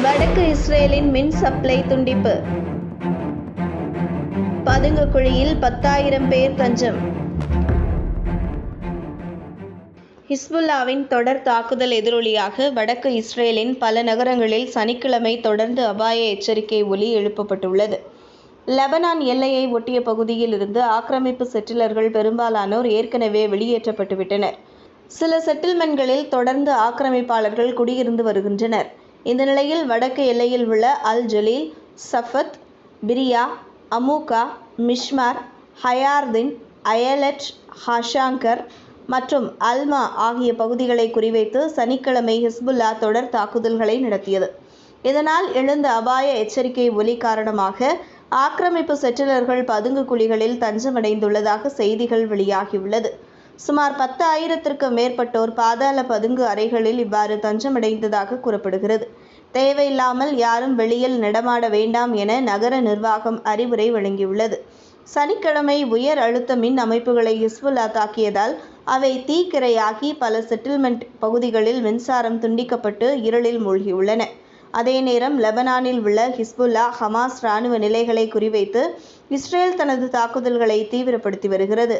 வடக்கு இஸ்ரேலின் மின் சப்ளை துண்டிப்பு. பதுங்கு குழியில் பத்தாயிரம் பேர் தஞ்சம். ஹிஸ்புல்லாவின் தொடர் தாக்குதல் எதிரொலியாக வடக்கு இஸ்ரேலின் பல நகரங்களில் சனிக்கிழமை தொடர்ந்து அபாய எச்சரிக்கை ஒலி எழுப்பப்பட்டுள்ளது. லெபனான் எல்லையை ஒட்டிய பகுதியில் இருந்து ஆக்கிரமிப்பு செட்டிலர்கள் பெரும்பாலானோர் ஏற்கனவே வெளியேற்றப்பட்டுவிட்டனர். சில செட்டில்மென்ட்களில் தொடர்ந்து ஆக்கிரமிப்பாளர்கள் குடியிருந்து வருகின்றனர். இந்த நிலையில் வடக்கு எல்லையில் உள்ள அல் ஜலீல் சஃபத் பிரியா அமுகா மிஷ்மார் ஹயார்தின் அயலட் ஹஷாங்கர் மற்றும் அல்மா ஆகிய பகுதிகளை குறிவைத்து சனிக்கிழமை ஹிஸ்புல்லா தொடர் தாக்குதல்களை நடத்தியது. இதனால் எழுந்த அபாய எச்சரிக்கை ஒலி காரணமாக ஆக்கிரமிப்பு செட்டிலர்கள் பதுங்கு குழிகளில் தஞ்சமடைந்துள்ளதாக செய்திகள் வெளியாகியுள்ளது. சுமார் பத்து ஆயிரத்திற்கும் மேற்பட்டோர் பாதாள பதுங்கு அறைகளில் இவ்வாறு தஞ்சமடைந்ததாக கூறப்படுகிறது. தேவையில்லாமல் யாரும் வெளியில் நடமாட வேண்டாம் என நகர நிர்வாகம் அறிவுரை வழங்கியுள்ளது. சனிக்கிழமை உயர் அழுத்த மின் அமைப்புகளை ஹிஸ்புல்லா தாக்கியதால் அவை தீக்கிரையாகி பல செட்டில்மெண்ட் பகுதிகளில் மின்சாரம் துண்டிக்கப்பட்டு இருளில் மூழ்கியுள்ளன. அதே நேரம் லெபனானில் உள்ள ஹிஸ்புல்லா ஹமாஸ் இராணுவ நிலைகளை குறிவைத்து இஸ்ரேல் தனது தாக்குதல்களை தீவிரப்படுத்தி வருகிறது.